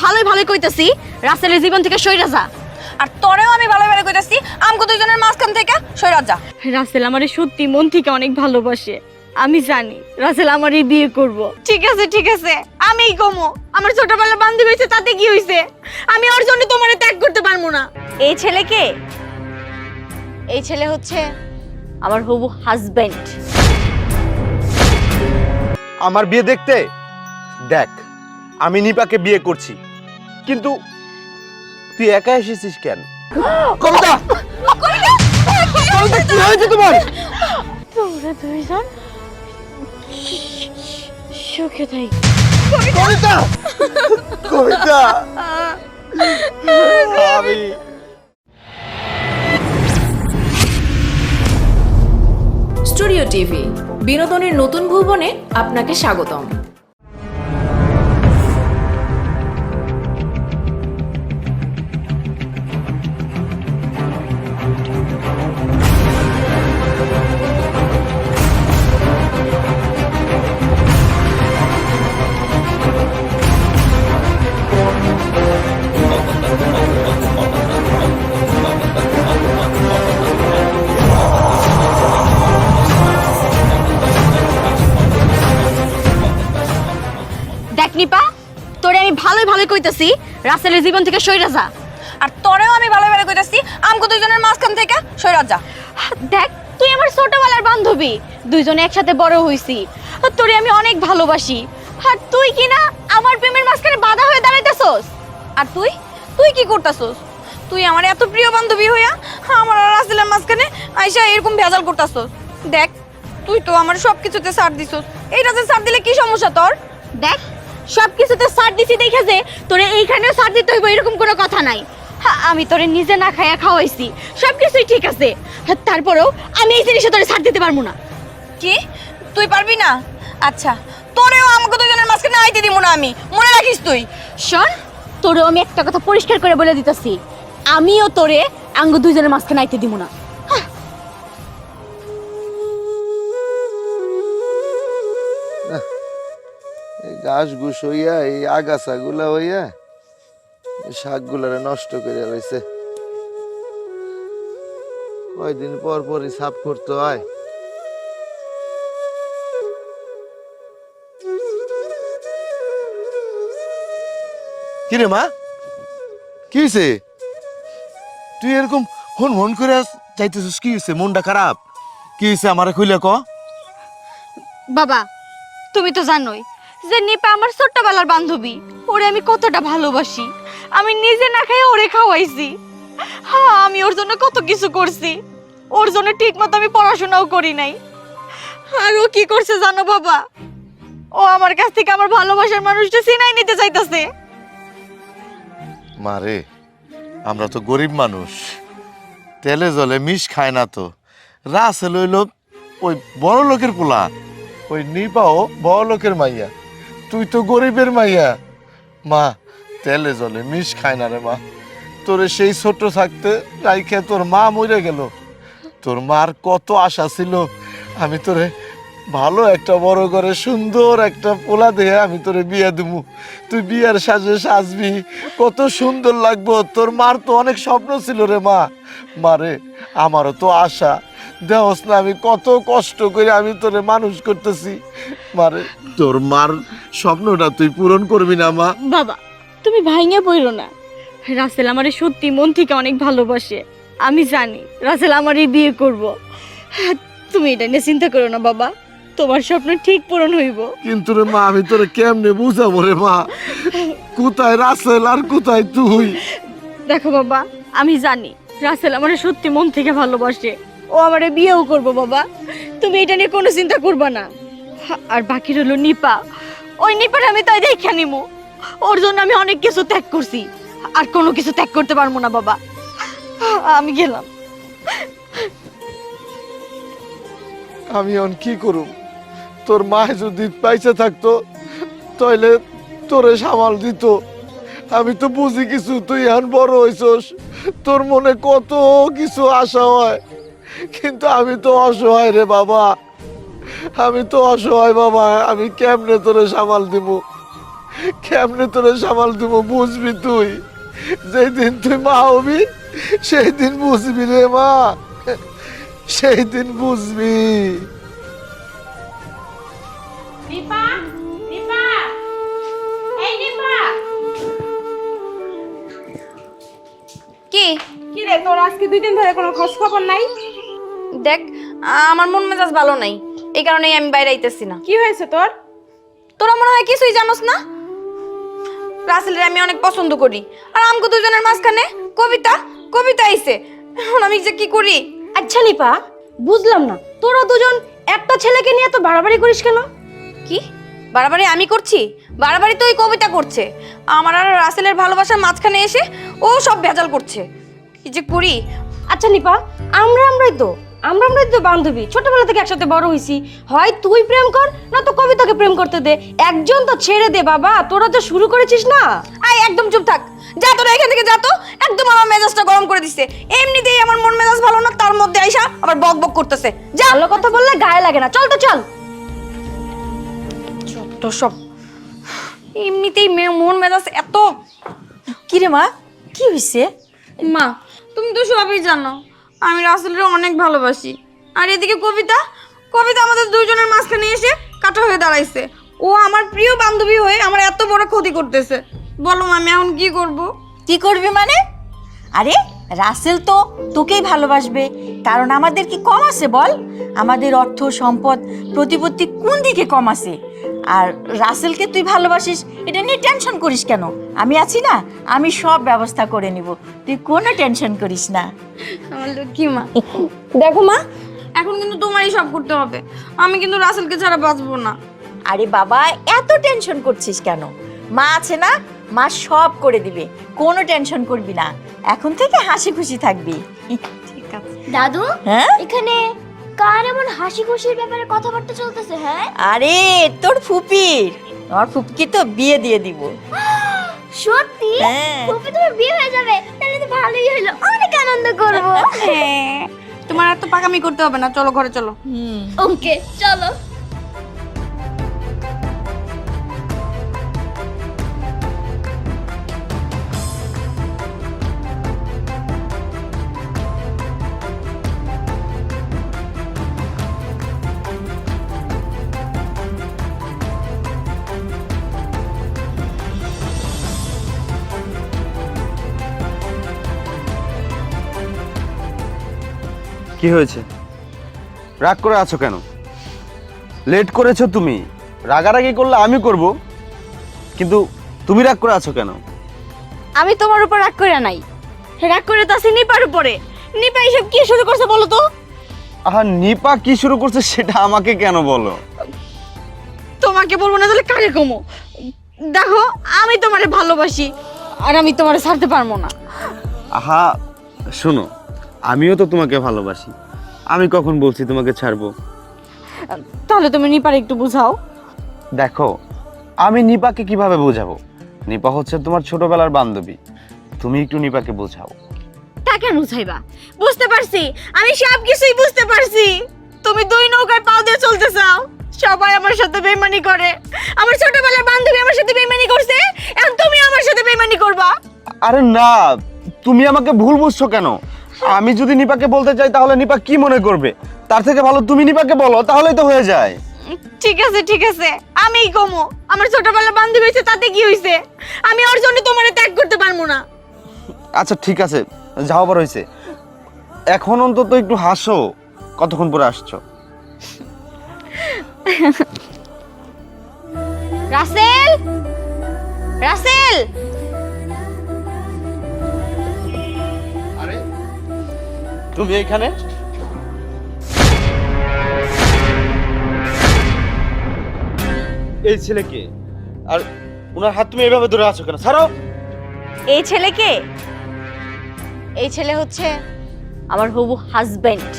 ভালোই ভালোই কইতাছি রাসেলের জীবন থেকে সইরা যা। আর তোরেও আমি ভালো ভালো কইতাছি আমগো দুইজনের মাঝখান থেকে সৈরাজ যা। রাসেল আমারে সত্যি মন থেকে অনেক ভালোবাসে আমি জানি রাসেল আমারই বিয়ে করব। ঠিক আছে ঠিক আছে আমিই কমো। আমার ছোটবেলার বান্ধবী হয়েছে তাতে কি হয়েছে আমি ওর জন্য তোমারে ত্যাগ করতে পারব না। এই ছেলেকে এই ছেলে হচ্ছে আমার হবু হাজবেন্ড। আমার বিয়ে দেখতে? দেখ আমি নিপাকে বিয়ে করছি। কিন্তু তুই একা এসেছিস কেন? কবিতা! কবিতা কি হয়েছে তোমার? তোমরা দুইজন সুখে থাই। কবিতা! কবিতা! আমি স্টুডিও টিভি বিনোদনের নতুন ভুবনে আপনাকে স্বাগতম। ভালোই কইতাছি, রাসেলের জীবন থেকে সইরা যা। আর তোরেও আমি ভালো ভালো কইতাছি, আমগো দুইজনের মাঝখান থেকে সৈরাজ যা। দেখ, তুই আমার ছোটবেলার বান্ধবী, দুইজনে একসাথে বড় হইছি। আর তোরে আমি অনেক ভালোবাসি। আর তুই কি না আমার প্রেমের মাঝখানে বাধা হয়ে দাঁড়াইতেছস? আর তুই? তুই কি করতাছস? তুই আমার এত প্রিয় বান্ধবী হইয়া আমার আর রাসেলের মাঝখানে আইসা এরকম ভেজাল করতাছস। দেখ, তুই তো আমার সব কিছুতে ছাড় দিছস। এইটাতে ছাড় দিলে কি সমস্যা তোর? দেখ সব কিছুতে সার দিছি দেখে যে তোরে এইখানেও সার দিতে হইব এরকম কোনো কথা নাই। হ্যাঁ, আমি তোরে নিজে না খাইয়া খাওয়াইছি। সব কিছুই ঠিক আছে। হ্যাঁ, তারপরেও আমি এই জিনিসে তোরে সার দিতে পারব না। কি? তুই পারবি না? আচ্ছা তোরেও আমাকে দুজনের মাঝখানে আইতে দিব না আমি। মনে রাখিস তুই। শোন তোরেও আমি একটা কথা পরিষ্কার করে বলে দিতেছি। আমিও তোরে আঙ্গ দুজনের মাঝখানে আইতে দিব না। ঘাস ঘুষ হইয়া, এই আগাছা গুলা হইয়া শাকগুলারে নষ্ট করে রয়েছে কয়দিন পর পরই সাফ করতে হয়। কিরে মা? কি হয়েছে তুই এরকম হন হন করে যাইতেছিস, কি হয়েছে মনটা খারাপ? কি হয়েছে আমারে খুলে ক? বাবা, তুমি তো জানোই যে নিপা আমার ছোট্টবেলার বান্ধবী, ওরে আমি কতটা ভালোবাসি। আমি নিজে না খেয়ে ওরে খাওয়াইছি। হ্যাঁ আমি ওর জন্য কত কিছু করছি। ওর জন্য ঠিক মতো আমি পড়াশোনাও করি নাই। আর ও কি করছে জানো বাবা? ও আমার কাছ থেকে আমার ভালোবাসার মানুষটা চিনাই নিতে চাইতেছে। মারে আমরা তো গরিব মানুষ। তেলে জলে মিশ খায় না তো। রাসেল হইল ওই বড় লোকের পোলা। ওই নিপাও বড় লোকের মাইয়া। তুই তো গরিবের মাইয়া। মা, তেলে জলে মিশ খায় না রে মা। তোরে সেই ছোট থাকতে রাইখে তোর মা মরে গেল। তোর মার কত আশা ছিল। আমি তোরে ভালো একটা বড় করে সুন্দর একটা পোলা দিয়ে আমি তোরে বিয়া দেবো তুই বিয়ার সাজে সাজবি, কত সুন্দর লাগবো। তোর মার তো অনেক স্বপ্ন ছিল রে মা। মারে আমারও তো আশা। দেহস না, আমি কত কষ্ট করে আমি তোরে মানুষ করতেছি। মারে তোর মার স্বপ্নটা তুই পূরণ করবি না মা। বাবা তুমি ভাইঙে পড়ো না। রাসেল আমারে সত্যি মন থেকে অনেক ভালোবাসে। আমি জানি রাসেল আমারই বিয়ে করব। তুমি এটা নিয়ে চিন্তা করো না বাবা। তোমার স্বপ্ন ঠিক পূরণ হইব। কিন্তু রে মা আমি তোরে কেমনে বুঝাবো রে মা? কোথায় রাসেল আর কোথায় তুই? দেখো বাবা আমি জানি রাসেল আমারে সত্যি মন থেকে ভালোবাসে। ও আমারে বিয়েও করব বাবা। তুমি এটা নিয়ে কোনো চিন্তা করবা না। আর বাকি রইল নিপা। ওই নিপার আমি তাই দেখে নিমু। ওর জন্য আমি অনেক কিছু ত্যাগ করছি। আর কোনো কিছু ত্যাগ করতে পারব না, বাবা। আমি গেলাম। আমি এখন কি করুম? তোর মা যদি পাইসে থাকতো, তাইলে তোরে সামাল দিত। আমি তো বুঝি কিছু, তুই এখন বড় হইছস। তোর মনে কত কিছু আশা হয়। কিন্তু আমি তো অসহায় রে, বাবা। আমি তো অসহায় বাবা আমি কেমনে তোরে সামাল দিব? কেমনে তোরে সামাল দিব বুঝবি তুই? যেই দিন তুই মা হবি সেই দিন বুঝবি রে মা। সেই দিন বুঝবি। নিপা নিপা এই নিপা। কি? কি রে তোর আজকে দুই দিন ধরে কোনো খোঁজ খবর নাই? দেখ আমার মন মেজাজ ভালো নাই। এই কারণেই আমি বাইরে আইতেছি না। কি হয়েছে তোর? তোরা মনে হয় কিছুই জানোস না? রাসেলের আমি অনেক পছন্দ করি। আর আমগো দুজনের মাঝখানে কবিতা কবিতা আইছে। এখন আমি যে কি করি? আচ্ছা নিপা বুঝলাম না। তোরা দুজন একটা ছেলেকে নিয়ে তো বাড়াবাড়ি করিস কেন? কি? বাড়াবাড়ি আমি করছি? বাড়াবাড়ি তো ওই কবিতা করছে। আমার আর রাসেলের ভালোবাসার মাঝখানে এসে ও সব ভেজাল করছে। কি যে করি? আচ্ছা নিপা আমরা আমরাই তো। আমরা আমরাই তো বান্ধবী ছোটবেলা থেকে একসাথে বড় হইছি। হয় তুই প্রেম কর না তো কবিতাকে প্রেম করতে দে। একজন তো ছেড়ে দে বাবা তোরা তো শুরু করেছিস না? আই একদম চুপ থাক। যা তোরা এখান থেকে যা তো। একদম আমার মেজাজটা গরম করে দিচ্ছে এমনিতেই আমার মন মেজাজ ভালো না তার মধ্যে আইসা আবার বক বক করতেছে। যা। ভালো কথা বললে গায়ে লাগে না। চল তো চল। তো সব। এমনিতেই মে- মন মেজাজ এত কি রে মা কি হইছে? মা তুমি তো সবই জানো। আমি রাসেলের অনেক ভালোবাসি। আর এদিকে কবিতা কবিতা আমাদের দুজনের মাঝখানে এসে কাটা হয়ে দাঁড়াইছে। ও আমার প্রিয় বান্ধবী হয়ে আমার এত বড় ক্ষতি করতেছে। বলো আমি এখন কি করব? কি করবি মানে? আরে রাসেল তো তোকেই ভালোবাসবে। কারণ আমাদের কি কম আছে বল? আমাদের অর্থ সম্পদ প্রতিপত্তি কোন দিকে কম আছে? আর রাসেলকে তুই ভালোবাসিস এটা নিয়ে টেনশন করিস কেন? আমি আছি না আমি সব ব্যবস্থা করে নিব। তুই কোনো টেনশন করিস না। আমার লক্ষ্মী মা দেখো মা এখন কিন্তু তোমারই সব করতে হবে। আমি কিন্তু রাসেলকে ছাড়া বাঁচবো না। আরে বাবা এত টেনশন করছিস কেন? মা আছে না মা সব করে দিবে কোনো টেনশন করবি না। এখন থেকে হাসি খুশি থাকবি। ঠিক আছে। দাদু হ্যাঁ? এখানে কার এমন হাসি খুশির ব্যাপারে কথাবার্তা চলতেছে হ্যাঁ? আরে তোর ফুপির। আমার ফুপকি তো বিয়ে দিয়ে দিব। সত্যি? হ্যাঁ। ফুপি তোমার বিয়ে হয়ে যাবে তাহলে তো ভালোই হলো। অনেক আনন্দ করব। হ্যাঁ। তোমার এত পাকামি করতে হবে না চলো ঘরে চলো। হুম। ওকে চলো। কি হয়েছে? রাগ করে আছো কেন? লেট করেছ তুমি। রাগারাগি করলে আমি করব। কিন্তু তুমি রাগ করে আছো কেন? আমি তোমার উপর রাগ করে নাই। রাগ করে তো আছি নিপার উপরে। নিপা এসব কি শুরু করছে বলো তো? আহা নিপা কি শুরু করছে সেটা আমাকে কেন বলো? তোমাকে বলব না তাহলে কাকে কমো? দেখো আমি তোমারে ভালোবাসি আর আমি তোমারে ছাড়তে পারব না। আহা শোনো আমিও তো তোমাকে ভালোবাসি। আমি কখন বলছি তোমাকে ছাড়বো? তাহলে তুমি নিপার একটু বুঝাও। দেখো আমি নিপাকে কীভাবে বোঝাবো? নিপা হচ্ছে তোমার ছোটবেলার বান্ধবী। তুমি একটু নিপাকে বোঝাও। তা কেন বুঝাইবা? বুঝতে পারছি আমি সব কিছুই বুঝতে পারছি। তুমি দুই নৌকায় পাও দিয়ে চলতে চাও। সবাই আমার সাথে বেইমানি করে। আমার ছোটবেলার বান্ধবী আমার সাথে বেইমানি করছে এখন তুমি আমার সাথে বেইমানি করবা। আরে না তুমি আমাকে ভুল বুঝছ কেন? আমি যদি নিপাকে বলতে চাই তাহলে নিপা কি মনে করবে? তার থেকে ভালো তুমি নিপাকে বলো তাহলেই তো হয়ে যায়। ঠিক আছে ঠিক আছে। আমিই কমো। আমার ছোটবেলার বান্ধবী হয়েছে তাতে কি হয়েছে আমি ওর জন্য তোমার ত্যাগ করতে পারব না। আচ্ছা ঠিক আছে। যাও বার হয়েছে এখন অন্তত একটু হাসো কতক্ষণ পরে আসছো? রাসেল! রাসেল! তুমি এখানে? এই ছেলেকে? আর ওনার হাত তুমি এইভাবে ধরে আছো কেন? ছাড়ো! এই ছেলেকে? এই ছেলে হচ্ছে আমার হবু হাজবেন্ড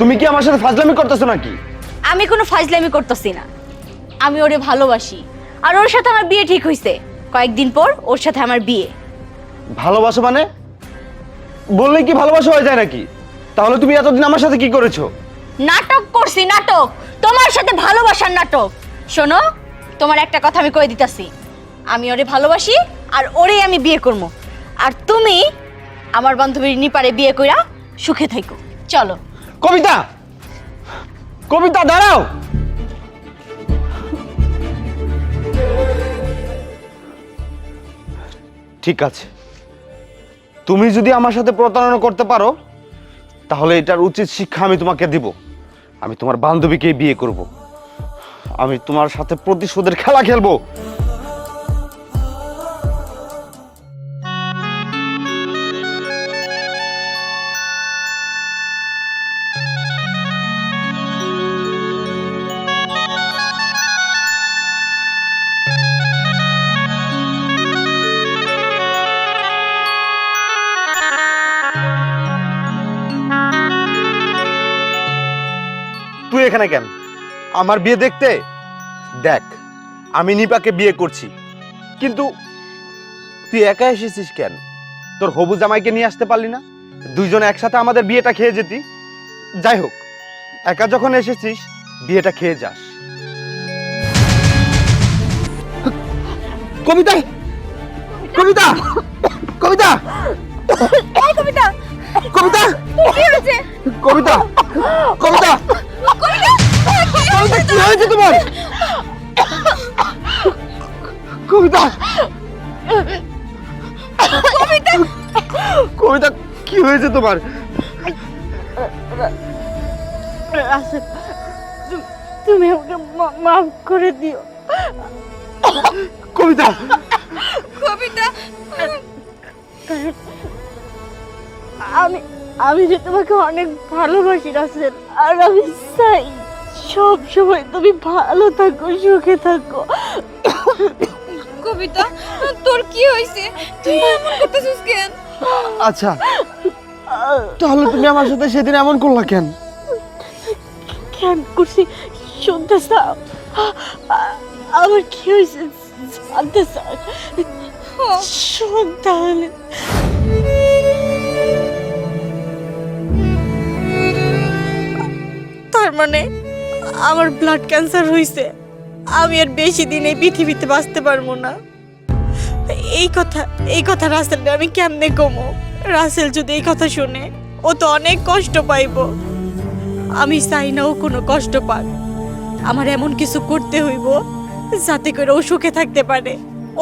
তুমি কি আমার সাথে ফাজলামি করতেছো নাকি? আমি কোনো ফাজলামি করতেছি না। আমি ওরে ভালোবাসি। আর ওর সাথে আমার বিয়ে ঠিক হইছে। কয়েকদিন পর ওর সাথে আমার বিয়ে। ভালোবাসো মানে? বললে কি ভালোবাসা হয়ে যায় নাকি? তাহলে তুমি এতদিন আমার সাথে কি করেছ? নাটক করছি নাটক। তোমার সাথে ভালোবাসার নাটক। শোনো তোমার একটা কথা আমি কয়ে দিতাছি। আমি ওরে ভালোবাসি আর ওরেই আমি বিয়ে করব। আর তুমি আমার বান্ধবীর নিপারে বিয়ে কইরা সুখে থাইকো। চলো। কবিতা! কবিতা দাঁড়াও! ঠিক আছে। তুমি যদি আমার সাথে প্রতারণা করতে পারো, তাহলে এটার উচিত শিক্ষা আমি তোমাকে দিব। আমি তোমার বান্ধবীকে বিয়ে করব। আমি তোমার সাথে প্রতিশোধের খেলা খেলব। এখানে কেন? আমার বিয়ে দেখতে? দেখ আমি নিপাকে বিয়ে করছি। কিন্তু তুই একা এসেছিস কেন? তোর হবু জামাইকে নিয়ে আসতে পারলি না? দুইজনে একসাথে আমাদের বিয়েটা খেয়ে যেতি? যাই হোক একা যখন এসেছিস বিয়েটা খেয়ে যাস। কবিতা! কবিতা! কবিতা! কবিতা! কবিতা! কবিতা! কবিতা! কবিতা কি হয়েছে তোমার কবিতা কবিতা কি হয়েছে তোমার তুমি মা- মাফ করে দিও কবিতা কবিতা আমি আমি যে তোমাকে অনেক ভালোবাসি রাসেল আর আমি চাই সব সময় তুমি ভালো থাকো সুখে থাকো। কবিতা তোর কি হয়েছে? তুই এমন করতেছিস কেন? আচ্ছা তাহলে তুমি আমার সাথে সেদিন এমন করলা কেন? কেন করছি? শুনতে চাও? আমার কি হয়েছে? জানতে চাও? শোন তাহলে। তার মানে আমার ব্লাড ক্যান্সার হয়েছে আমি আর বেশি দিন এই পৃথিবীতে বাঁচতে পারব না। এই কথা এই কথা রাসেলকে আমি কেমনে কমো রাসেল যদি এই কথা শুনে, ও তো অনেক কষ্ট পাইবো। আমি চাই না ও কোনো কষ্ট পাক। আমার এমন কিছু করতে হইব, যাতে করে ও সুখে থাকতে পারে।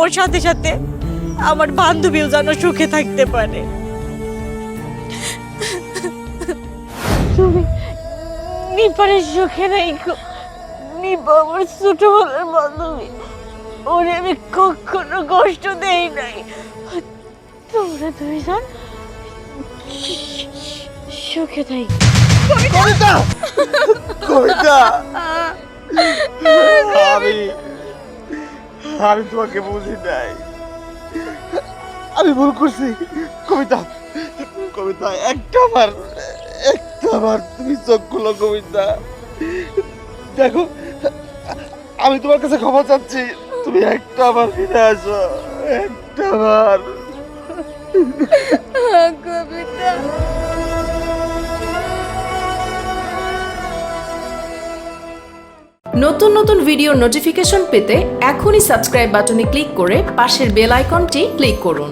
ওর সাথে সাথে আমার বান্ধবীও যেন সুখে থাকতে পারে। নিপারে সুখে নাই নিপা আমার ছোটবেলার বান্ধবী। ওরে আমি কখনো কষ্ট দেই নাই। তোমরা দুইজন সুখে থাকি কবিতা! কবিতা! আমি আমি তোমাকে বুঝি নাই। আমি ভুল করছি। কবিতা কবিতা, একটা বার একটা বার তুমি চোখ খুলো কবিতা দেখো আমি তোমার কাছে ক্ষমা চাচ্ছি। তুমি একটা বার ফিরে আসো একটা বার। কবিতা নতুন নতুন ভিডিওর নোটিফিকেশন পেতে এখনই সাবস্ক্রাইব বাটনে ক্লিক করে পাশের বেল আইকনটি ক্লিক করুন।